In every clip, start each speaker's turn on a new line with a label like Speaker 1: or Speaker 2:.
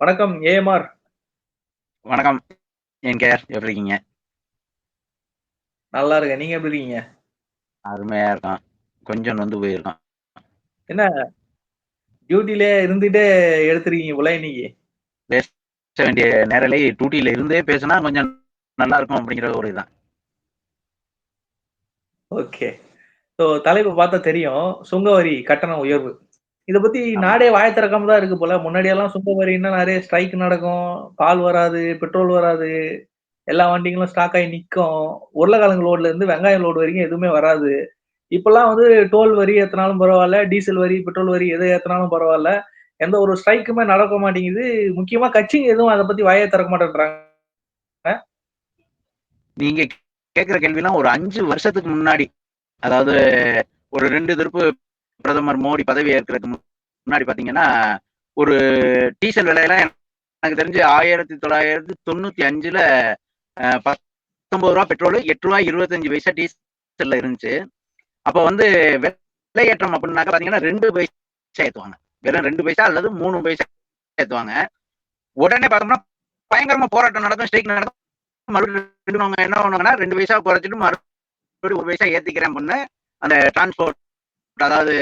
Speaker 1: வணக்கம் ஏஎம்ஆர்.
Speaker 2: வணக்கம் என் கேர் எப்படி இருக்கீங்க?
Speaker 1: நல்லா இருக்கேன். நீங்க எப்படி இருக்கீங்க?
Speaker 2: அருமையா இருக்கான் கொஞ்சம் நொந்து போயிருக்கான்
Speaker 1: என்ன டியூட்டிலே இருந்துட்டே எடுத்திருக்கீங்க போல இன்னைக்கு?
Speaker 2: பேச வேண்டிய நேரலை டூட்டியில இருந்தே பேசினா கொஞ்சம் நல்லா இருக்கும் அப்படிங்கிற ஒரு இதுதான்.
Speaker 1: ஓகே. ஸோ தலைப்பு பார்த்தா தெரியும். சுங்கவரி கட்டண உயர்வு. இதை பத்தி. நாடே வாய திறக்காம தான் இருக்கு போல. முன்னாடியெல்லாம் சுங்க வரின்னா நிறைய ஸ்ட்ரைக் நடக்கும். பால் வராது பெட்ரோல் வராது. எல்லா வண்டிகளும் ஸ்டாக் ஆகி நிற்கும் உருளைக்கிழங்கு லோட்ல இருந்து வெங்காயம் லோடு வரைக்கும் எதுவுமே வராது. இப்பெல்லாம் வந்து டோல் வரி ஏத்தினாலும் பரவாயில்ல டீசல் வரி பெட்ரோல் வரி எது ஏத்தினாலும் பரவாயில்ல. எந்த ஒரு ஸ்ட்ரைக்குமே நடக்க மாட்டேங்குது. முக்கியமா கட்சிங்க எதுவும் அதை பத்தி வாயை திறக்க மாட்டேன்றாங்க.
Speaker 2: நீங்க கேட்கிற கேள்விலாம் ஒரு அஞ்சு வருஷத்துக்கு முன்னாடி அதாவது ஒரு ரெண்டு திருப்பு பிரதமர் மோடி பதவி ஏற்கிறதுக்கு முன்னாடி பாத்தீங்கன்னா ஒரு டீசல் விலையெல்லாம் எனக்கு தெரிஞ்சு ஆயிரத்தி தொள்ளாயிரத்தி தொண்ணூத்தி அஞ்சுல பத்தொன்பது ரூபா பெட்ரோல் எட்டு ரூபா இருபத்தஞ்சு பைசா டீசல்ல இருந்துச்சு. அப்போ வந்து விலையேற்றம் அப்படின்னாக்க பாத்தீங்கன்னா ரெண்டு பைசா ஏற்றுவாங்க வெறும் ரெண்டு பைசா அல்லது மூணு பைசா ஏற்றுவாங்க உடனே பார்த்தோம்னா பயங்கரமா போராட்டம் நடக்கும் ஸ்ட்ரைக் நடக்கும். மறுபடியும் என்ன பண்ணுவாங்கன்னா ரெண்டு பைசா குறைச்சிட்டு மறுபடியும் ஒரு பைசா ஏத்திக்கிறேன் அப்படின்னு அந்த டிரான்ஸ்போர்ட் அதாவது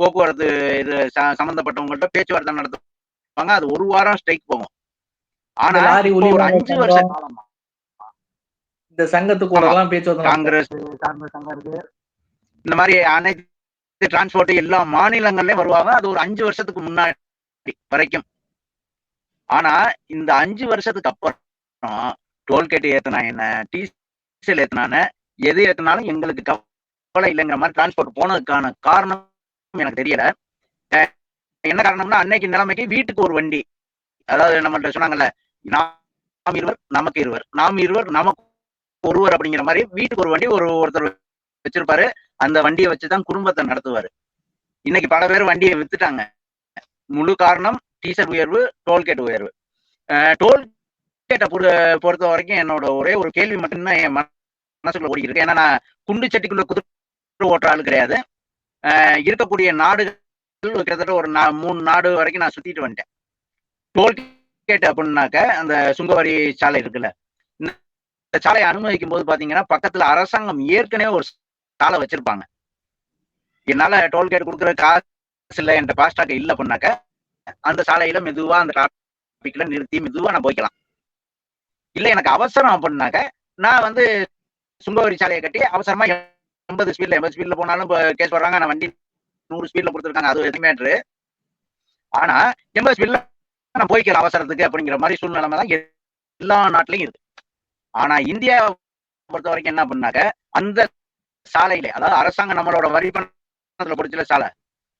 Speaker 2: போக்குவரத்து இது சம்பந்தப்பட்டவங்கள்ட்ட பேச்சுவார்த்தை நடத்துவாங்க. அது ஒரு வாரம் ஸ்ட்ரைக் போகும். ஆனா ஒரு அஞ்சு வருஷ
Speaker 1: சங்கம்,
Speaker 2: காலமா
Speaker 1: இந்த சங்கத்துக்கூட எல்லாம் பேச்சுவார்த்தை.
Speaker 2: காங்கிரஸ் காங்கிரஸ் சங்கம் இருக்கு. இந்த மாதிரி அனைத்து டிரான்ஸ்போர்ட் எல்லா மாநிலங்கள்லயும் வருவாங்க. அது ஒரு அஞ்சு வருஷத்துக்கு முன்னாடி வரைக்கும். ஆனா இந்த அஞ்சு வருஷத்துக்கு அப்புறம் டோல்கேட் ஏத்துனா என்ன? டீசல் ஏத்துனான எது ஏத்துனாலும் எங்களுக்கு கவலை இல்லைங்கிற மாதிரி டிரான்ஸ்போர்ட் போனதுக்கான காரணம் எனக்கு தெரியல. என்ன காரணம்னா அன்னைக்கு நிலைமைக்கு வீட்டுக்கு ஒரு வண்டி. அதாவது நம்மள்ட்ட சொன்னாங்கல்ல நாம் இருவர் நமக்கு இருவர். நாம் இருவர் நமக்கு ஒருவர் அப்படிங்கிற மாதிரி வீட்டுக்கு ஒரு வண்டி ஒரு ஒருத்தர் வச்சிருப்பாரு. அந்த வண்டியை வச்சுதான் குடும்பத்தை நடத்துவாரு. இன்னைக்கு பல பேர் வண்டியை வித்துட்டாங்க. முழு காரணம் டீசல் உயர்வு டோல்கேட் உயர்வு. டோல்கேட்டை பொறுத்த வரைக்கும் என்னோட ஒரே ஒரு கேள்வி மட்டும்தான் என் மனசுக்குள்ள ஓடிக்கிட்டு இருக்கு. ஏன்னா நான் குண்டு சட்டிக்குள்ள குதிரை ஓட்டுற கிடையாது. இருக்கக்கூடிய நாடுகள் கிட்டத்தட்ட ஒரு நா- மூணு நாடு வரைக்கும் நான் சுத்திட்டு வந்துட்டேன். டோல்கேட் அப்படின்னாக்க அந்த சுங்கவரி சாலை இருக்குல்ல. இந்த சாலையை அனுமதிக்கும் போது பாத்தீங்கன்னா பக்கத்துல அரசாங்கம் ஏற்கனவே ஒரு சாலை வச்சிருப்பாங்க. என்னால டோல்கேட் கொடுக்குற காசு இல்லை என்ற பாஸ்டாக் இல்லை அப்படின்னாக்க அந்த சாலையில மெதுவா அந்த டிராபிக்ல நிறுத்தி மெதுவா நான் போய்க்கலாம். இல்ல எனக்கு அவசரம் அப்படின்னாக்க நான் வந்து சுங்கவரி சாலையை கட்டி அவசரமா எண்பது ஸ்பீட்ல எண்பது ஸ்பீட்ல போனாலும் கேஸ் வர்றாங்க. நான் வண்டி நூறு ஸ்பீட்ல கொடுத்துருக்காங்க. அது எது மேட்ரு ஆனா எண்பது ஸ்பீட்ல நான் அவசரத்துக்கு அப்படிங்கிற மாதிரி சூழ்நிலைமை தான் எல்லா நாட்டிலையும் இருக்கு. ஆனா இந்தியா பொறுத்த வரைக்கும் என்ன பண்ணாக்க அந்த சாலையில அதாவது அரசாங்கம் நம்மளோட வரி பணத்துல பிடிச்சல சாலை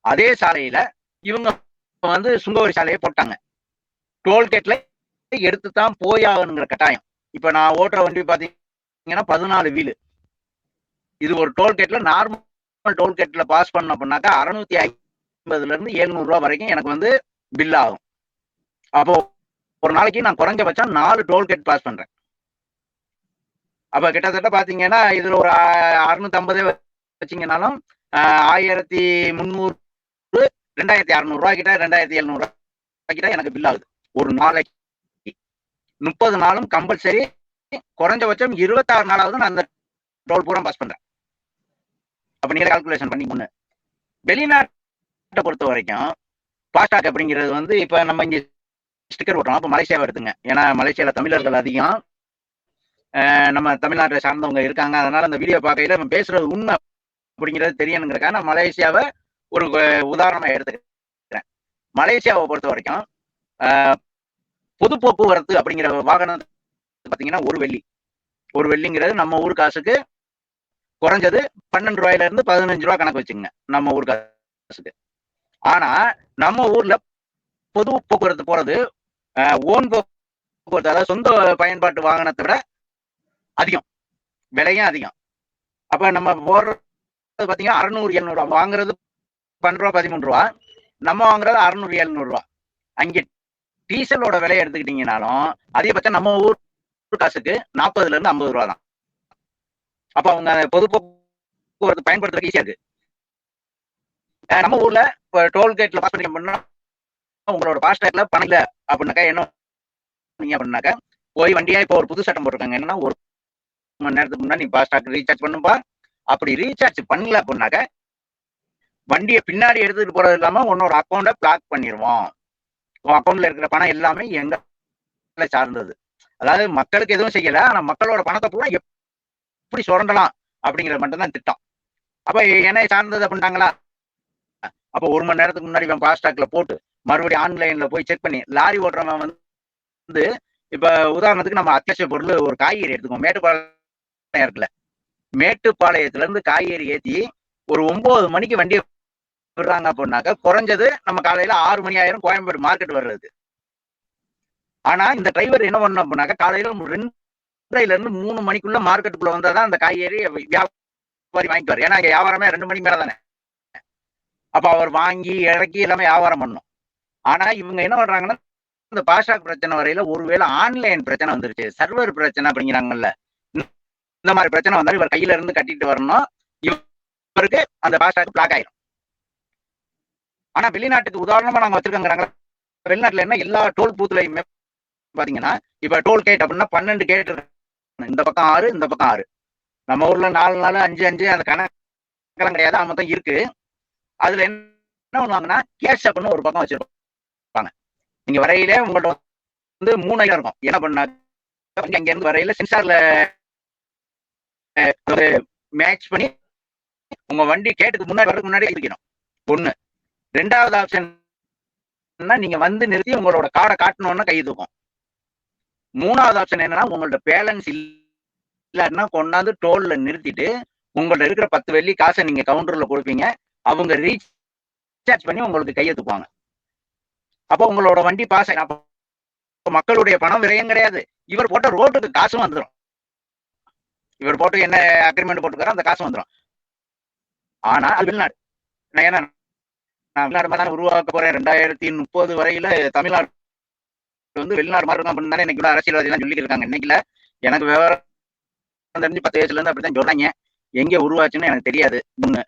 Speaker 2: அதே சாலையில இவங்க வந்து சுங்கவரி சாலையை போட்டாங்க. டோல்கேட்ல எடுத்து தான் போயாகணுங்கிற கட்டாயம். இப்ப நான் ஓட்டுற வண்டி பாத்தீங்கன்னா பதினாலு வீலு. இது ஒரு டோல்கேட்ல நார்மல் டோல்கேட்ல பாஸ் பண்ண அப்படின்னாக்கா அறுநூத்தி ஐம்பதுல இருந்து எழுநூறு ரூபா வரைக்கும் எனக்கு வந்து பில் ஆகும். அப்போ ஒரு நாளைக்கு நான் குறைஞ்சபட்சம் நாலு டோல்கேட் பாஸ் பண்றேன். அப்ப கிட்டத்தட்ட பாத்தீங்கன்னா இதுல ஒரு அறுநூத்தி ஐம்பதே வச்சீங்கன்னாலும் ஆயிரத்தி முந்நூறு ரெண்டாயிரத்தி அறுநூறு ரூபாய் கிட்ட ரெண்டாயிரத்தி எழுநூறு ரூபாய் கிட்ட எனக்கு பில் ஆகுது. ஒரு நாளைக்கு. முப்பது நாளும் கம்பல்சரி குறைஞ்சபட்சம் இருபத்தாறு நாளாவது நான் அந்த டோல் பூரா பாஸ் பண்றேன். அப்ப நீங்க கால்குலேஷன் பண்ணி ஒண்ணு வெளிநாட்டை பொறுத்த வரைக்கும் பாஸ்டாக் அப்படிங்கிறது வந்து இப்ப நம்ம இங்க ஸ்டிக்கர் ஓட்டுறோம் அப்ப மலேசியாவை எடுத்துங்க. ஏன்னா மலேசியால தமிழர்கள் அதிகம். நம்ம தமிழ்நாட்டை சார்ந்தவங்க இருக்காங்க. அதனால அந்த வீடியோ பார்க்கையில நம்ம பேசுறது உண்மை அப்படிங்கிறது தெரியணுங்கிறக்காக நான் மலேசியாவை ஒரு உதாரணமா எடுத்துக்கிறேன். மலேசியாவை பொறுத்த வரைக்கும் பொது போக்குவரத்து அப்படிங்கிற வாகனம் பாத்தீங்கன்னா ஒரு வெள்ளி. ஒரு வெள்ளிங்கிறது நம்ம ஊர் காசுக்கு குறைஞ்சது பன்னெண்டு ரூபாயில இருந்து பதினஞ்சு ரூபா கணக்கு வச்சுங்க நம்ம ஊர் காசுக்கு. ஆனா நம்ம ஊர்ல பொது போக்குவரத்து போறது ஓன் போக்குவரத்து அதாவது சொந்த பயன்பாட்டு வாகனத்தை விட அதிகம். விலையும் அதிகம். அப்ப நம்ம போடுறது பாத்தீங்கன்னா அறுநூறு எழுநூறு ரூபா. வாங்குறது பன்னெண்டு ரூபா பதிமூணு ரூபா. நம்ம வாங்குறது அறுநூறு எழுநூறு ரூபா. அங்கே டீசலோட விலையை எடுத்துக்கிட்டீங்கனாலும் அதிகபட்சம் நம்ம ஊர் காசுக்கு நாற்பதுல இருந்து ஐம்பது ரூபா தான். அப்ப அவங்க பொது போக்குவரத்து பயன்படுத்துறதுக்கு ஈஸியா இருக்கு. நம்ம ஊர்ல இப்போ டோல்கேட்ல பாஸ் பண்ணி உங்களோட ஃபாஸ்டேக்ல பணம் இல்ல அப்படின்னாக்கா என்ன பண்ணீங்க அப்படின்னாக்கா போய் வண்டியா இப்போ ஒரு புது சட்டம் போட்டிருக்காங்க. என்னன்னா ஒரு மணி நேரத்துக்கு முன்னாடி நீ பாஸ்டாக் ரீசார்ஜ் பண்ணுப்பா அப்படி ரீசார்ஜ் பண்ணல அப்படின்னாக்க வண்டியை பின்னாடி எடுத்துட்டு போறது இல்லாம உன்னோட அக்கௌண்ட்டை பிளாக் பண்ணிடுவோம் உன் அக்கௌண்ட்ல இருக்கிற பணம் எல்லாமே எங்க சார்ந்தது. அதாவது மக்களுக்கு எதுவும் செய்யல ஆனா மக்களோட பணத்தை பூரா எப்படி சுரண்டலாம் அப்படிங்கிறது மட்டும்தான் திட்டம். அப்ப என்னை சார்ந்தது அப்படின்ட்டாங்களா அப்ப ஒரு மணி நேரத்துக்கு முன்னாடி இவன் போட்டு மறுபடியும் ஆன்லைன்ல போய் செக் பண்ணி லாரி ஓட்டுறவன் வந்து இப்ப உதாரணத்துக்கு நம்ம அத்தியாவசிய பொருள் ஒரு காய்கறி எடுத்துக்கோம் மேட்டுப்பாளையம் இருக்குல்ல. மேட்டுப்பாளையத்துல இருந்து காய்கறி ஏத்தி ஒரு ஒன்பது மணிக்கு வண்டியை விடுறாங்க அப்படின்னாக்க குறைஞ்சது நம்ம காலையில ஆறு மணி ஆயிரம் கோயம்பேடு மார்க்கெட் வர்றது ஆனா இந்த டிரைவர் என்ன பண்ண அப்படின்னாக்க காலையில ரெண்டரைல இருந்து மூணு மணிக்குள்ள மார்க்கெட்டுக்குள்ள வந்தாதான் அந்த காய்கறி வியாபாரி வாங்கிக்குவார். ஏன்னா வியாபாரமே ரெண்டு மணிக்கு மேல தானே. அப்ப அவர் வாங்கி இறக்கி எல்லாமே வியாபாரம் பண்ணும். ஆனா இவங்க என்ன பண்றாங்கன்னா இந்த பாஸ்டாக் பிரச்சனை வரையில ஒருவேளை ஆன்லைன் பிரச்சனை வந்துருச்சு சர்வர் பிரச்சனை அப்படிங்கிறாங்கல்ல. இந்த மாதிரி பிரச்சனை வந்தாலும் இவர் கையில இருந்து கட்டிட்டு வரணும். இவருக்கு அந்த பாஸ்டாக் பிளாக் ஆயிரும். ஆனா வெளிநாட்டுக்கு உதாரணமா நாங்க வச்சிருக்கோங்கிறாங்க. வெளிநாட்டுல என்ன எல்லா டோல் பூத்துலயுமே பாத்தீங்கன்னா இப்ப டோல் கேட் அப்படின்னா பன்னெண்டு கேட் இந்த பக்கம் ஆறு இந்த பக்கம் ஆறு. நம்ம ஊர்ல நாலு நாலு அஞ்சு அஞ்சு அந்த கணக்கெல்லாம் கிடையாது. அது மொத்தம் இருக்கு. அதுல என்ன பண்ணுவாங்கன்னா கேஷ் அப்படின்னு ஒரு பக்கம் வச்சிருப்பாங்க. நீங்க வரையில உங்கள்ட்ட வந்து மூணு ஐயா இருக்கும். என்ன பண்ணா அங்க இருந்து வரையில சென்சார்ல ஒரு மேட்ச் பண்ணி உங்க வண்டி கேட்டுக்கு முன்னாடி முன்னாடி இருக்கணும் ஒண்ணு. ரெண்டாவது ஆப்ஷன் நீங்க வந்து நிறுத்தி உங்களோட கார்டை காட்டணும்னா கை தூக்கும். மூணாவது ஆப்ஷன் என்னன்னா உங்களோட பேலன்ஸ் இல்லை. இல்லாட்டினா கொண்டாந்து டோல்ல நிறுத்திட்டு உங்கள்ட்ட இருக்கிற பத்து வெள்ளி காசை நீங்க கவுண்டர்ல கொடுப்பீங்க. அவங்க ரீசார்ஜ் பண்ணி உங்களுக்கு கையை அப்போ உங்களோட வண்டி பாஸ் மக்களுடைய பணம் விரயம் கிடையாது. இவர் போட்ட ரோட்டுக்கு காசும் வந்துடும் இவர் போட்டு என்ன அக்ரிமெண்ட் போட்டுக்காரோ அந்த காசும் வந்துடும் ஆனா அது வெளிநாடு. நான் ஏன்னா நான் வெளிநாடு மாதிரி உருவாக்க போறேன். ரெண்டாயிரத்தி முப்பது வரையில தமிழ்நாடு வந்து வெளிநாடு மாதிரி இருக்கும் அப்படின்னு தானே இன்னைக்கு அரசியல்வாதி எல்லாம் சொல்லிட்டு இருக்காங்க. இன்னைக்குல எனக்கு விவரம் தெரிஞ்சு பத்து வயசுல இருந்து அப்படிதான் சொல்றாங்க எங்க உருவாச்சுன்னு எனக்கு தெரியாது. ஒண்ணு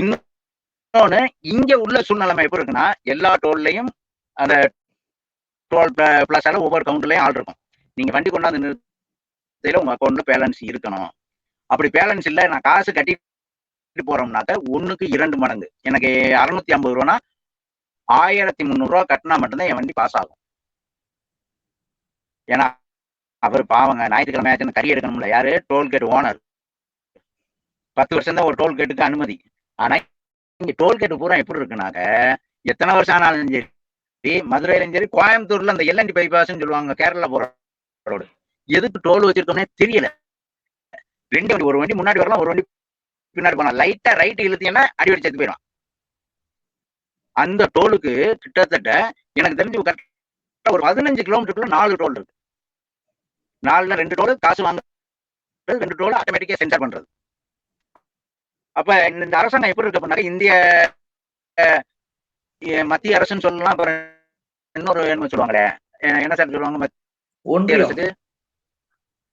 Speaker 2: இன்னொன்னு இங்க உள்ள சூழ்நிலைமை எப்படி இருக்குன்னா எல்லா டோல்லையும் அந்த டோல் பிளஸ் ஒவ்வொரு கவுண்டர்லயும் ஆள் இருக்கும். நீங்க வண்டி கொண்டாந்து நிறுத்தையில உங்க அக்கௌண்ட்ல பேலன்ஸ் இருக்கணும். அப்படி பேலன்ஸ் இல்ல நான் காசு கட்டி போறோம்னாக்க ஒண்ணுக்கு இரண்டு மடங்கு. எனக்கு அறுநூத்தி ஐம்பது ரூபானா ஆயிரத்தி முந்நூறு ரூபா கட்டினா மட்டும்தான் என் வண்டி பாஸ் ஆகும். ஏன்னா அவர் பாவங்க ஞாயிற்றுக்கிழமை ஆச்சுன்னு கறி எடுக்கணும்ல யாரு? Toll gate owner. பத்து வருஷம் தான் ஒரு டோல்கேட்டுக்கு அனுமதி. ஆனா இங்க டோல்கேட் பூரா எப்படி இருக்குனாக்க எத்தனை வருஷம் ஆனாலும் சரி மதுரையிலும் சரி கோயம்புத்தூர்ல அந்த எல்என்டி பைபாஸ் சொல்லுவாங்க கேரளா போற ரோடு. எதுக்கு டோல் வச்சிருக்கோம்னே தெரியல. ரெண்டு வண்டி ஒரு வண்டி முன்னாடி வரலாம் ஒரு வண்டி பின்னாடி போனா லைட்டா ரைட்டு இழுத்தீங்கன்னா அடிவடி சேர்த்து போயிடும் அந்த டோலுக்கு கிட்டத்தட்ட எனக்கு தெரிஞ்சு கரெக்டா ஒரு பதினஞ்சு கிலோமீட்டருக்குள்ள நாலு டோல் இருக்கு. நாலுல ரெண்டு டோல் காசு வாங்க ரெண்டு டோல் ஆட்டோமேட்டிக்கா சென்சார் பண்றது. அப்ப இந்த அரசாங்கம் எப்படி இருக்கு அப்படின்னாக்க இந்திய மத்திய அரசுன்னு சொல்லலாம் அப்புறம் இன்னொரு என்ன சொல்லுவாங்களே என்ன சார் சொல்லுவாங்க மத்திய அரசுக்கு?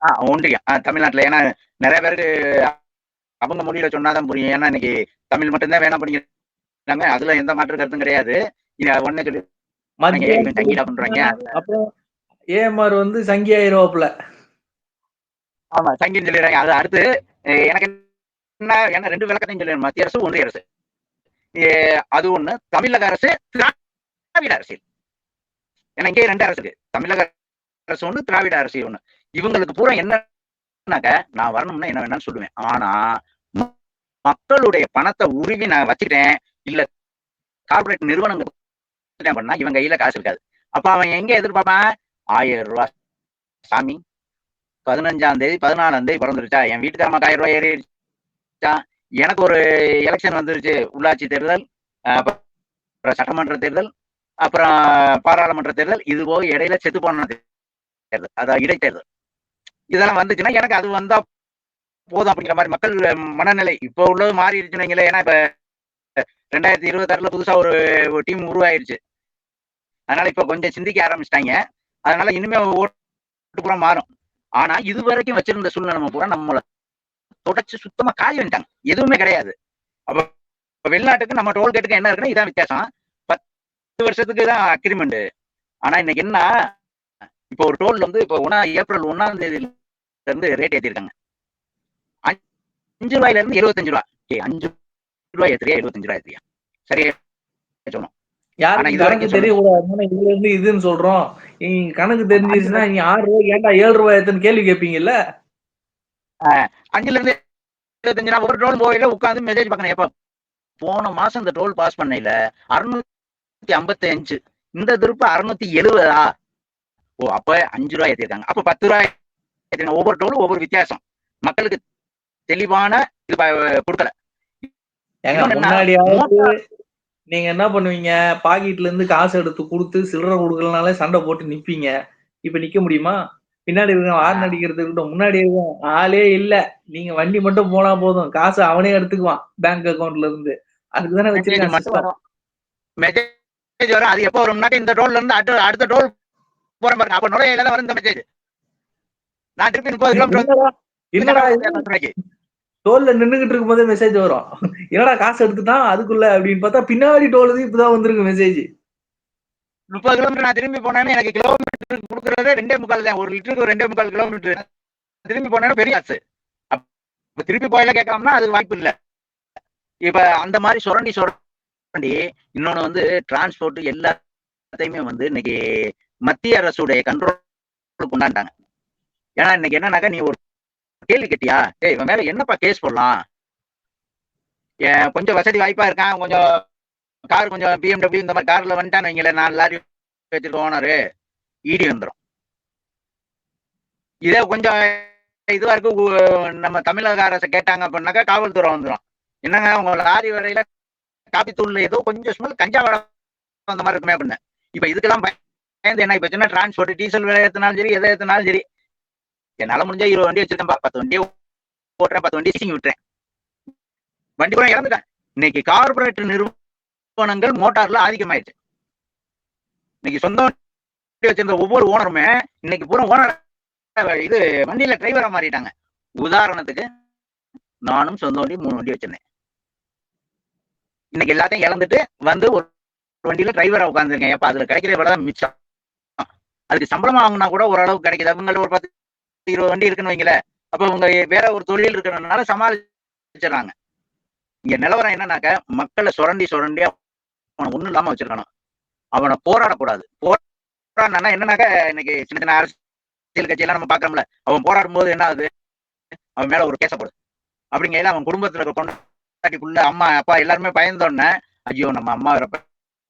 Speaker 2: ஆஹ் ஒன்றியம். தமிழ்நாட்டுல. ஏன்னா நிறைய பேருக்கு அவங்க மொழியில சொன்னாதான் புரியும். ஏன்னா இன்னைக்கு தமிழ் மட்டும்தான் வேணாம் படிக்கிறாங்க அதுல எந்த மாற்று கருத்தும் கிடையாது. ஒன்னே சொல்லி சங்கீடா பண்றாங்க.
Speaker 1: அப்புறம் ஏஎம்ஆர் வந்து சங்கி ஆயிரோப்ல
Speaker 2: ஆமா சங்கின்னு சொல்லிடுறாங்க. அது அடுத்து எனக்கு என்ன என்ன ரெண்டு விளக்கத்தையும் சொல்லிடுறேன் மத்திய அரசு ஒன்றிய அரசு. அது ஒண்ணு தமிழக அரசு திராவிட அரசியல். ஏன்னா இங்கே ரெண்டு அரசு இருக்கு. தமிழக அரசு ஒண்ணு திராவிட அரசியல் ஒண்ணு. இவங்களுக்கு பூரா என்னன்னாக்க நான் வரணும்னா என்ன வேணாம்னு சொல்லுவேன். ஆனா மக்களுடைய பணத்தை உருவி நான் வச்சுட்டேன் இல்ல கார்பரேட் நிறுவனங்கள் பண்ணா இவன் கையில காசு இருக்காது. அப்ப அவன் எங்க எதிர்பார்ப்பான் ஆயிரம் ரூபா. சாமி பதினஞ்சாம் தேதி பதினாலாம் தேதி பிறந்துருச்சா? என் வீட்டுக்காரமாக்கு ஆயிரம் ரூபாய் ஏறிடுச்சா? எனக்கு ஒரு எலெக்ஷன் வந்துருச்சு. உள்ளாட்சி தேர்தல் அப்புறம் சட்டமன்ற தேர்தல் அப்புறம் பாராளுமன்ற தேர்தல் இது போக இடையில செத்து போன தேர்தல் அதாவது இடைத்தேர்தல். இதெல்லாம் வந்துச்சுன்னா எனக்கு அது வந்தா போதும் அப்படிங்கிற மாதிரி மக்கள் மனநிலை இப்போ உள்ளது மாறிடுச்சுன்னு ஏன்னா இப்ப ரெண்டாயிரத்தி இருபத்தாறுல புதுசா ஒரு டீம் உருவாயிருச்சு அதனால இப்ப கொஞ்சம் சிந்திக்க ஆரம்பிச்சிட்டாங்க. அதனால இனிமே ஓட்டு பூரா மாறும். ஆனா இது வரைக்கும் வச்சிருந்த சூழ்நிலை பூரா நம்மள தொடச்சு சுத்தமா காய வந்துட்டாங்க எதுவுமே கிடையாது. அப்ப வெளிநாட்டுக்கு நம்ம டோல்கேட்டுக்கு என்ன இருக்குன்னா இதான் வித்தியாசம். வருஷத்துக்கு தான் அக்ரிமெண்ட் ஆனா இன்னைக்கு என்ன இப்போ ஒரு டோல் வந்து இப்போ ஒன்னா ஏப்ரல் ஒன்னாம் தேதியில இருந்து ரேட் ஏத்திருக்காங்க. அஞ்சு ரூபாயில இருந்து எழுபத்தஞ்சு ரூபா. ஏ அஞ்சு ரூபாய் ஏத்துறியா எழுபத்தஞ்சு ரூபாய் ஏத்துறியா? சரியா சொல்லணும்
Speaker 1: யாருக்கு கணக்கு தெரியக்கூடாது. இதுல இருந்து இதுன்னு சொல்றோம்? கணக்கு தெரிஞ்சிருச்சுன்னா நீ ஆறு ரூபாய் ஏன்டா ஏழு ரூபாய் எத்தனை கேள்வி கேட்பீங்கல்ல
Speaker 2: அஞ்சுல இருந்து இருபத்தஞ்சு ஒரு டோல் போயில உட்காந்து மெசேஜ் பார்க்கணும். எப்ப? போன மாசம் இந்த டோல் பாஸ் பண்ணையில அறுநூத்தி ஐம்பத்தி அஞ்சு இந்த திருப்பு அறுநூத்தி எழுபதா ஓ அப்ப அஞ்சு ரூபாய் ஏத்திருக்காங்க. அப்ப பத்து ரூபாய். ஒவ்வொரு டோலும் ஒவ்வொரு வித்தியாசம். மக்களுக்கு தெளிவான இது கொடுக்கல.
Speaker 1: முன்னாடியாவது நீங்க என்ன பண்ணுவீங்க? பாக்கெட்ல இருந்து காசு எடுத்து கொடுத்து சில்லறை கொடுக்கலனாலே சண்டை போட்டு நிப்பீங்க. இப்ப நிக்க முடியுமா? பின்னாடி இருக்க ஆறு அடிக்கிறது இருக்கட்டும் முன்னாடி இருக்கும் ஆளே இல்ல. நீங்க வண்டி மட்டும் போனா போதும். காசு அவனே எடுத்துக்குவான் பேங்க் அக்கவுண்ட்ல இருந்து. அதுக்கு தானே வச்சிருக்காங்க
Speaker 2: அது எப்போ வரும்னாக்க இந்த டோல்ல இருந்து அடுத்த அடுத்த டோல் போறேன் பாருங்க அப்ப நுழையில தான் வரும் இந்த மெசேஜ் நான் திருப்பி முப்பது கிலோமீட்டர்?
Speaker 1: டோல்ல நின்னுகிட்டு இருக்கும் போதே மெசேஜ் வரும். என்னடா காசு எடுத்துட்டான் அதுக்குள்ள அப்படின்னு பார்த்தா பின்னாடி டோல் இப்பதான் வந்திருக்கு மெசேஜ்
Speaker 2: முப்பது கிலோமீட்டர் நான் திரும்பி போனேன்னு எனக்கு கிலோமீட்டருக்கு கொடுக்கறது ரெண்டே முக்கால் தான். ஒரு லிட்டருக்கு ரெண்டே முக்கால் கிலோமீட்டர் திரும்பி போனேன்னா பெரிய ஆச்சு அப்ப திருப்பி போயில கேட்காமனா அது வாய்ப்பு இல்ல. இப்ப அந்த மாதிரி சுரண்டி சுரண்டி இன்னொன்னு வந்து டிரான்ஸ்போர்ட் எல்லாத்தையுமே வந்து இன்னைக்கு மத்திய அரசுடைய கண்ட்ரோல் கொண்டாண்டாங்க ஏன்னா இன்னைக்கு என்னன்னாக்கா நீ ஒரு கேள்வி கேட்டியா? ஏய் இவன் மேல என்னப்பா கேஸ் போடலாம்? ஏன் கொஞ்சம் வசதி வாய்ப்பா இருக்கான். கொஞ்சம் கார் கொஞ்சம் பிஎம்டபிள்யூ இந்த மாதிரி கார்ல வந்துட்டான்னு வைங்களேன். நாலு லாரி வச்சிருக்க ஓனரு இடி வந்துடும் இதே கொஞ்சம் இதுவா இருக்கு. நம்ம தமிழக அரசு கேட்டாங்க அப்படின்னாக்கா காவல்துறை வந்துடும் என்னங்க உங்க லாரி வரையில காப்பி தூள்ல ஏதோ கொஞ்சம் ஸ்மெல் கஞ்சா வர அந்த மாதிரி இருக்குமே அப்படின்னு. இப்ப இதுக்கெல்லாம் பயந்து என்ன இப்ப சின்ன டிரான்ஸ்போர்ட் டீசல் விலை ஏத்தினாலும் சரி எதை ஏத்தினாலும் சரி என்னால முடிஞ்சா இருபது வண்டி வச்சிருக்கேன்பா. பத்து வண்டியை ஓட்டுறேன் பத்து வண்டி சீங்க விட்டுறேன். வண்டி கூட இறந்துட்டேன். இன்னைக்கு கார்பரேட் நிறுவனங்கள் மோட்டார்ல ஆதிக்கமாயிடுச்சு. இன்னைக்கு சொந்த வண்டி வச்சிருந்த ஒவ்வொரு ஓனருமே இன்னைக்கு பூரா ஓனர் இது வண்டியில டிரைவரா மாறிட்டாங்க. உதாரணத்துக்கு நானும் சொந்த வண்டி மூணு வண்டி வச்சிருந்தேன். இன்னைக்கு எல்லாத்தையும் இழந்துட்டு வந்து ஒரு வண்டியில டிரைவரா உட்காந்துருக்கேன் அப்ப அதுல கிடைக்கிற விலை தான் மிச்சம். அதுக்கு சம்பளம் வாங்கினா கூட ஓரளவுக்கு கிடைக்குது. அவங்கள ஒரு பத்து இருபது வண்டி இருக்குன்னு வைங்களேன் அப்ப உங்க வேற ஒரு தொழில் இருக்கிறதுனால சமாளிச்சிடறாங்க. இங்க நிலவரம் என்னன்னாக்க மக்களை சுரண்டி சுரண்டி அவனை ஒண்ணும் இல்லாம வச்சிருக்கணும். அவனை போராடக்கூடாது. போராடினா என்னன்னாக்க இன்னைக்கு சின்ன சின்ன அரசியல் கட்சியெல்லாம் நம்ம பார்க்கறோம்ல அவன் போராடும் போது என்ன ஆகுது? அவன் மேல ஒரு கேசப்படுது போடுது அப்படிங்கையில அவன் குடும்பத்துல இருக்க கொண்டாட்டிக்குள்ள அம்மா அப்பா எல்லாருமே பயந்தோடனே ஐயோ நம்ம அம்மா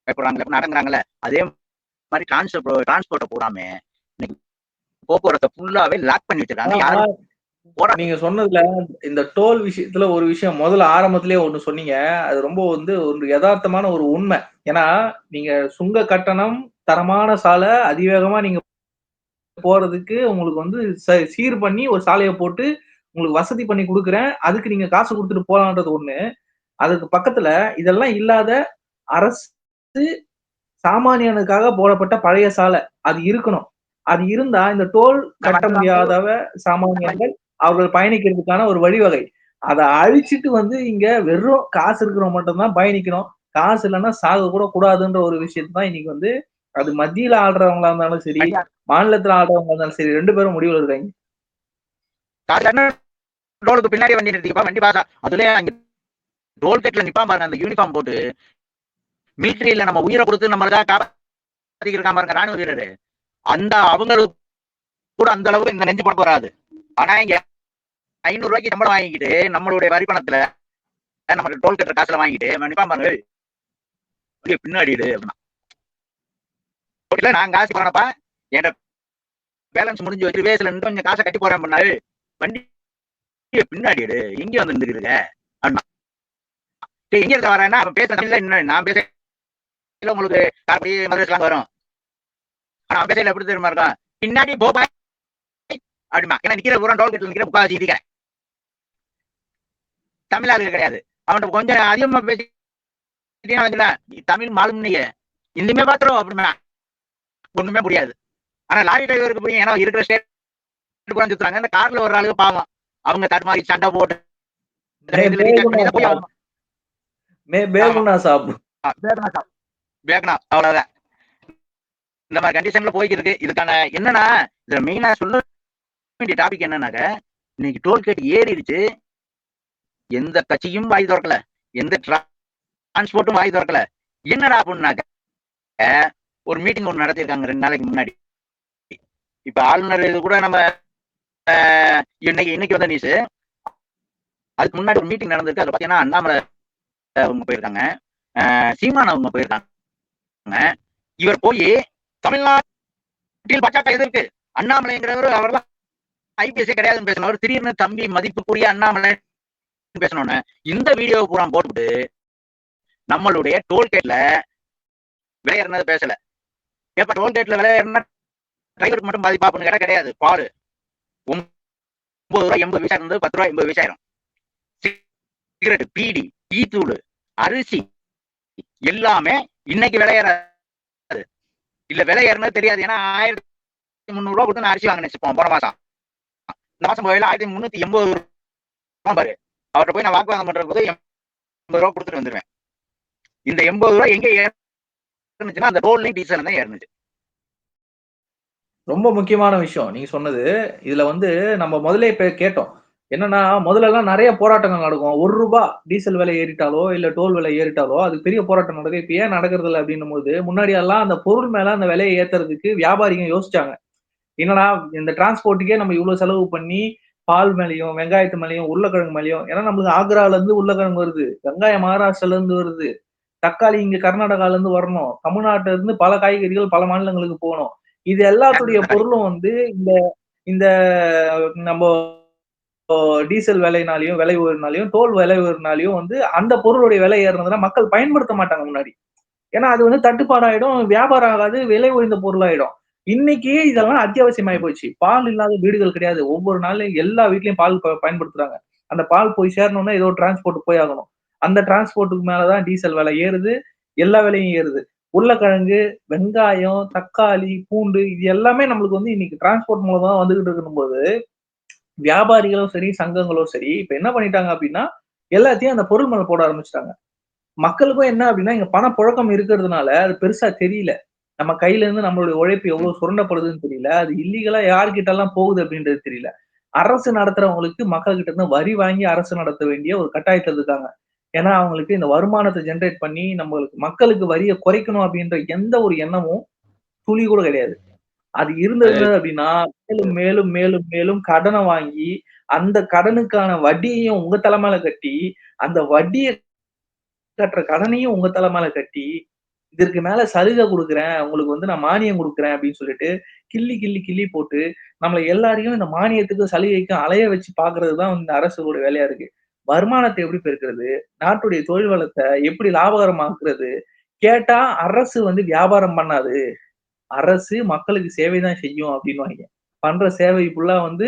Speaker 2: பயப்படுறாங்களே நடங்குறாங்களே அதே மாதிரி டிரான்ஸ்போர்ட் டிரான்ஸ்போர்ட்டை போடாம இன்னைக்கு போக்குவரத்தை ஃபுல்லாவே லாக் பண்ணி வச்சிருக்காங்க. யாரும்
Speaker 1: நீங்க சொன்னதுல இந்த டோல் விஷயத்துல ஒரு விஷயம் முதல்ல ஆரம்பத்திலேயே ஒண்ணு சொன்னீங்க. அது ரொம்ப வந்து ஒரு யதார்த்தமான ஒரு உண்மை. ஏன்னா நீங்க சுங்க கட்டணம் தரமான சாலை அதிவேகமா நீங்க போறதுக்கு உங்களுக்கு வந்து ச- சீர் பண்ணி ஒரு சாலையை போட்டு உங்களுக்கு வசதி பண்ணி கொடுக்குறேன். அதுக்கு நீங்க காசு கொடுத்துட்டு போலான்றது ஒண்ணு. அதுக்கு பக்கத்துல இதெல்லாம் இல்லாத அரசு சாமானியனுக்காக போடப்பட்ட பழைய சாலை. அது இருக்கணும். அது இருந்தா இந்த டோல் கட்ட முடியாதவ சாமானியர்கள் அவர்கள் பயணிக்கிறதுக்கான ஒரு வழிவகை. அதை அழிச்சிட்டு வந்து இங்க வெறும் காசு இருக்கிறவங்க மட்டும்தான் பயணிக்கணும். காசு இல்லைன்னா சாக கூட கூடாதுன்ற ஒரு விஷயத்தை தான் இன்னைக்கு வந்து அது மத்தியில ஆடுறவங்களா இருந்தாலும் சரி மாநிலத்துல ஆடுறவங்களா இருந்தாலும் சரி ரெண்டு பேரும் முடிவுல இருக்காங்க.
Speaker 2: டோலுக்கு பின்னாடி வண்டி நிறுத்திக்கப்பா வண்டி பாசா அதுலயே அங்க டோல் கேட்ல நிப்பான் பாருங்க அந்த யூனிஃபார்ம் போட்டு. மிலிட்டரியில நம்ம உயிரை கொடுத்து நம்மளுக்காக காப்பாத்திருக்கான் பாருங்க ராணுவ வீரர். அந்த அவங்களுக்கு கூட அந்த அளவுக்கு இந்த நெஞ்சு பணம் வராது. ஆனா இங்க ஐநூறு ரூபாய்க்கு சம்பளம் வாங்கிக்கிட்டு நம்மளுடைய வரி பணத்துல நம்ம டோல் கட்டுற காசுல வாங்கிட்டு நினைப்பா பாருங்க பின்னாடி அப்படின்னா. இல்ல நான் காசு போனப்பா என் பேலன்ஸ் முடிஞ்சு வச்சு வேஸ்ல இருந்து கொஞ்சம் காசை கட்டி போறேன் பண்ணாரு வண்டி பின்னாடி எடு எங்க வந்து நின்றுருக்க அப்படின்னா. டேய், எங்க இருக்க வரேன்னா அவன் பேச இன்னும் நான் பேச உங்களுக்கு அப்படியே மதுரை வரும். ஆனா அவன் பேசல எப்படி தெரியுமா இருக்கும். பின்னாடி போபா அப்படிமா ஏன்னா நிக்கிற பூரா டோல் கட்டில் நிக்கிற முக்காவாசி இருக்கிறேன் தமிழ் ஆளுங்க கிடையாது. அவன்கிட்ட கொஞ்சம் அதிகமா பேசி தமிழ் மாலும் நீங்க இனிமே பாத்துரும் அப்படிமா ஒண்ணுமே முடியாது ஆனா லாரி டிரைவருக்கு புரியும் ஏன்னா இருக்கிற ஸ்டேட் சுத்துறாங்க. இந்த கார்ல ஒரு ஆளுக்கு பாவம். அவங்க தட்டு மாதிரி சண்டை போட்டு
Speaker 1: பேகுனா சாப்
Speaker 2: வேதனை தான். வேகனா அவ்வளவுதான். இந்த மாதிரி கண்டிஷன்ல போய்கிட்டு இருக்கு இதுக்கான என்னன்னா இதுல மெயினா சொல்ல வேண்டிய டாபிக் என்னன்னாக்க இன்னைக்கு டோல்கேட் ஏறிடுச்சு. எந்த கட்சியும் வாய் திறக்கல. எந்த டிரான்ஸ்போர்ட்டும் வாய் திறக்கல. என்னடா அப்படின்னாக்க ஒரு மீட்டிங் ஒன்று நடத்திருக்காங்க ரெண்டு நாளைக்கு முன்னாடி. இப்ப ஆளுநர் இது கூட நம்ம இன்னைக்கு இன்னைக்கு வந்த நியூஸ் அதுக்கு முன்னாடி ஒரு மீட்டிங் நடந்திருக்கு. அதுல பாத்தீங்கன்னா அண்ணாமலை அவங்க போயிருக்காங்க. அஹ், சீமான் அவங்க போயிருக்காங்க. இவர் போய் தமிழ்நாட்டில் பாஜக எதிர்க்கு அண்ணாமலைங்கிறவர் அவர்லாம் ஐபிஎஸ்ஏ கிடையாதுன்னு பேசினவர் திடீர்னு தம்பி மதிப்புக்குரிய அண்ணாமலை பேசணும்னு இந்த வீடியோ பூரா போட்டுட்டு நம்மளுடைய டோல்கேட்ல விலை இறந்தது பேசல. ஏப்ப டோல்கேட்ல விலை ஏறினா டிரைவருக்கு மட்டும் பாதிப்பா கேட்டா கிடையாது. பாரு. ஒன்பது ரூபாய் எண்பது பைசா இருந்தது பத்து ரூபாய் எண்பது பைசா சிகரெட் பீடி ஈ தூள் அரிசி எல்லாமே இன்னைக்கு விளையாட இல்ல விலை ஏறினது தெரியாது. ஏன்னா ஆயிரத்தி முந்நூறு ரூபா கொடுத்து நான் அரிசி வாங்கினேன். வச்சுப்போம் போன மாசம். இந்த மாசம் போயில ஆயிரத்தி முன்னூத்தி எண்பது ரூபா பாரு. அவர்கிட்ட போய் நான் வாக்குவாதம் பண்ற போது எண்பது ரூபா கொடுத்துட்டு வந்துருவேன். இந்த எண்பது ரூபா எங்க ஏறுனுச்சுன்னா அந்த டோல்லையும் டீசல் தான் ஏறினுச்சு.
Speaker 1: ரொம்ப முக்கியமான விஷயம். நீங்க சொன்னது. இதுல வந்து நம்ம முதல்ல இப்ப கேட்டோம். என்னன்னா முதல்ல எல்லாம் நிறைய போராட்டங்கள் நடக்கும். ஒரு ரூபாய் டீசல் விலை ஏறிட்டாலோ இல்ல டோல் விலை ஏறிட்டாலோ அது பெரிய போராட்டம் நடக்கும். இப்ப ஏன் நடக்கிறது இல்லை அப்படின்னும் போது முன்னாடி எல்லாம் அந்த பொருள் மேல அந்த விலையை ஏத்துறதுக்கு வியாபாரிங்க யோசிச்சாங்க. என்னன்னா இந்த டிரான்ஸ்போர்ட்டுக்கே நம்ம இவ்வளவு செலவு பண்ணி பால் மேலையும் வெங்காயத்து மேலையும் உருளைக்கிழங்கு மேலையும் ஏன்னா நம்மளுக்கு ஆக்ரால இருந்து உருளைக்கிழங்கு வருது வெங்காயம் மகாராஷ்டிரால இருந்து வருது தக்காளி இங்க கர்நாடகால இருந்து வரணும் தமிழ்நாட்டுல இருந்து பல காய்கறிகள் பல மாநிலங்களுக்கு போகணும். இது எல்லாத்துடைய பொருளும் வந்து இந்த இந்த நம்ம டீசல் விலைனாலையும் விலை உயர்னாலையும் டோல் விலை உயர்னாலையும் வந்து அந்த பொருளுடைய விலை ஏறினதுனா மக்கள் பயன்படுத்த மாட்டாங்க முன்னாடி. ஏன்னா அது வந்து தட்டுப்பாடாயிடும் வியாபாரம் ஆகாது விலை உயர்ந்த பொருளாயிடும். இன்னைக்கு இதெல்லாம் அத்தியாவசியமாயி போச்சு. பால் இல்லாத வீடுகள் கிடையாது. ஒவ்வொரு நாளும் எல்லா வீட்லயும் பால் ப- பயன்படுத்துறாங்க. அந்த பால் போய் சேரணும்னா ஏதோ டிரான்ஸ்போர்ட் போய் ஆகணும். அந்த டிரான்ஸ்போர்ட்டுக்கு மேலதான் டீசல் விலை ஏறுது. எல்லா விலையும் ஏறுது. உருளைக்கிழங்கு வெங்காயம் தக்காளி பூண்டு இது எல்லாமே நம்மளுக்கு வந்து இன்னைக்கு டிரான்ஸ்போர்ட் மூலமா வந்துகிட்டு இருக்கும் போது வியாபாரிகளும் சரி சங்கங்களும் சரி இப்ப என்ன பண்ணிட்டாங்க அப்படின்னா எல்லாத்தையும் அந்த பொருள் மேல போட ஆரம்பிச்சிட்டாங்க. மக்களுக்கும் என்ன அப்படின்னா இங்க பணப்புழக்கம் இருக்கிறதுனால அது பெருசா தெரியல. நம்ம கையில இருந்து நம்மளுடைய உழைப்பு எவ்வளவு சுரண்டப்படுதுன்னு தெரியல. அது இல்லீகலா யார்கிட்ட எல்லாம் போகுது அப்படின்றது தெரியல. அரசு நடத்துறவங்களுக்கு மக்கள் கிட்ட இருந்து வரி வாங்கி அரசு நடத்த வேண்டிய ஒரு கட்டாயத்தில் இருக்காங்க. ஏன்னா அவங்களுக்கு இந்த வருமானத்தை ஜென்ரேட் பண்ணி நம்மளுக்கு மக்களுக்கு வரியை குறைக்கணும் அப்படின்ற எந்த ஒரு எண்ணமும் துளி கூட கிடையாது. அது இருந்தது அப்படின்னா மேலும் மேலும் மேலும் மேலும் கடனை வாங்கி அந்த கடனுக்கான வட்டியையும் உங்க தலைமையில கட்டி அந்த வட்டியை கட்டுற கடனையும் உங்க தலைமையில கட்டி இதற்கு மேல சலுகை கொடுக்குறேன் உங்களுக்கு வந்து நான் மானியம் கொடுக்குறேன் அப்படின்னு சொல்லிட்டு கிள்ளி கிள்ளி கிள்ளி போட்டு நம்மள எல்லாரையும் இந்த மானியத்துக்கு சலுகைக்கும் அலைய வச்சு பாக்குறது தான் இந்த அரசோட வேலையா இருக்கு. வருமானத்தை எப்படி பெருக்கிறது? நாட்டுடைய தொழில் வளத்தை எப்படி லாபகரமாக்குறது? கேட்டா அரசு வந்து வியாபாரம் பண்ணாது. அரசு மக்களுக்கு சேவை தான் செய்யும் அப்படின்னு பண்ற சேவை ஃபுல்லா வந்து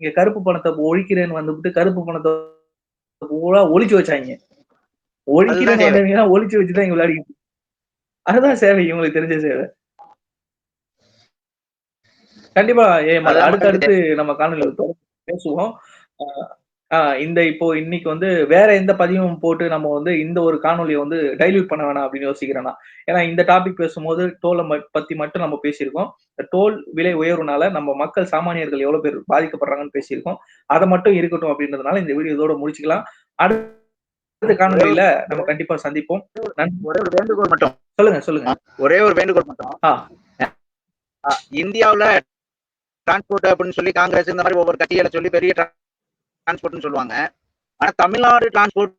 Speaker 1: இங்க கருப்பு பணத்தை ஒழிக்கிறேன்னு வந்துவிட்டு கருப்பு பணத்தை பூரா ஒழிச்சு வச்சாங்க. ஒழிக்கிறேன்னு ஒழிச்சு வச்சுதான் இங்க விளையாடிக்கிட்டு அதுதான் சேவை இவங்களுக்கு தெரிஞ்ச சேவை. கண்டிப்பா ஏ
Speaker 2: அதான்
Speaker 1: அடுத்து அடுத்து நம்ம தொடர்ந்து பேசுவோம். இந்த இப்போ இன்னைக்கு வந்து வேற எந்த பதிவும் போட்டு நம்ம வந்து இந்த ஒரு காணொலியை வந்து டைல்யூட் பண்ண வேணாம் அப்படின்னு யோசிக்கிறேன்னா. ஏன்னா இந்த டாபிக் பேசும்போது டோலை பத்தி மட்டும் நம்ம பேசியிருக்கோம். டோல் விலை உயர்வுனால நம்ம மக்கள் சாமானியர்கள் எவ்வளவு பேர் பாதிக்கப்படுறாங்கன்னு பேசியிருக்கோம். அதை மட்டும் இருக்கட்டும் அப்படின்றதுனால இந்த வீடியோ இதோட முடிச்சுக்கலாம். அடுத்த காணொலியில நம்ம கண்டிப்பா சந்திப்போம்.
Speaker 2: ஒரே ஒரு வேண்டுகோள் மட்டும்.
Speaker 1: சொல்லுங்க சொல்லுங்க.
Speaker 2: ஒரே ஒரு வேண்டுகோள் மட்டும். இந்தியாவுல டிரான்ஸ்போர்ட் அப்படின்னு சொல்லி காங்கிரஸ் இந்த மாதிரி ஒவ்வொரு கட்சிகளை சொல்லி பெரிய டிரான்ஸ்போர்ட்னு சொல்லுவாங்க. ஆனா தமிழ்நாடு டிரான்ஸ்போர்ட்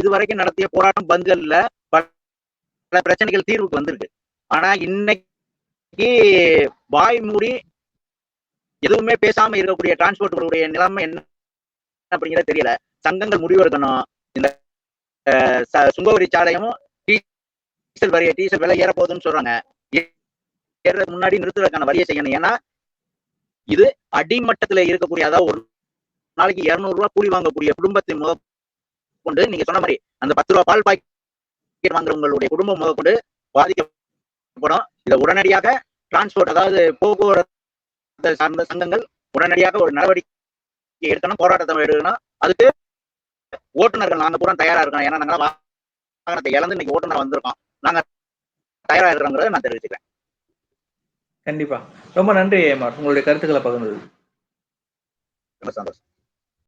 Speaker 2: இதுவரைக்கும் நடத்திய போராட்டம் பந்துகள்ல பல பிரச்சனைகள் தீர்வுக்கு வந்திருக்கு. ஆனா இன்னைக்கு வாய் மூடி எதுவுமே பேசாம இருக்கக்கூடிய டிரான்ஸ்போர்ட்டுடைய நிலைமை என்ன அப்படிங்கிறது தெரியல. சங்கங்கள் முடிவெடுக்கணும். இந்த சுங்கவரி சாலையும் டீசல் வரி டீசல் விலை ஏற போகுதுன்னு சொல்றாங்க. ஏறதுக்கு முன்னாடி நிறுத்துறதுக்கான வரியை செய்யணும். ஏன்னா இது அடிமட்டத்துல இருக்கக்கூடிய அதாவது ஒரு நாளைக்கு இருநூறு ரூபாய் கூலி வாங்கக்கூடிய குடும்பத்தை முத கொண்டு நீங்க சொன்ன மாதிரி அந்த பத்து ரூபாய் பால் பாக்கெட் வாங்குறவங்களுடைய குடும்பம் முத கொண்டு பாதிக்கப்படும். இதை உடனடியாக டிரான்ஸ்போர்ட் அதாவது போக்குவரத்து சார்ந்த சங்கங்கள் உடனடியாக ஒரு நடவடிக்கை எடுக்கணும் போராட்டத்தை எடுக்கணும். அதுக்கு ஓட்டுநர்கள் நாங்க பூரா தயாரா இருக்கோம் ஏன்னா நாங்க வாகனத்தை இழந்து இன்னைக்கு ஓட்டுநர் வந்திருக்கோம். நாங்க தயாரா இருக்கிறோங்கிறத நான் தெரிவிச்சுக்கிறேன்.
Speaker 1: கண்டிப்பா. ரொம்ப நன்றி ஏமார். உங்களுடைய கருத்துக்களை பகிர்ந்தது
Speaker 2: ரொம்ப சந்தோஷம்.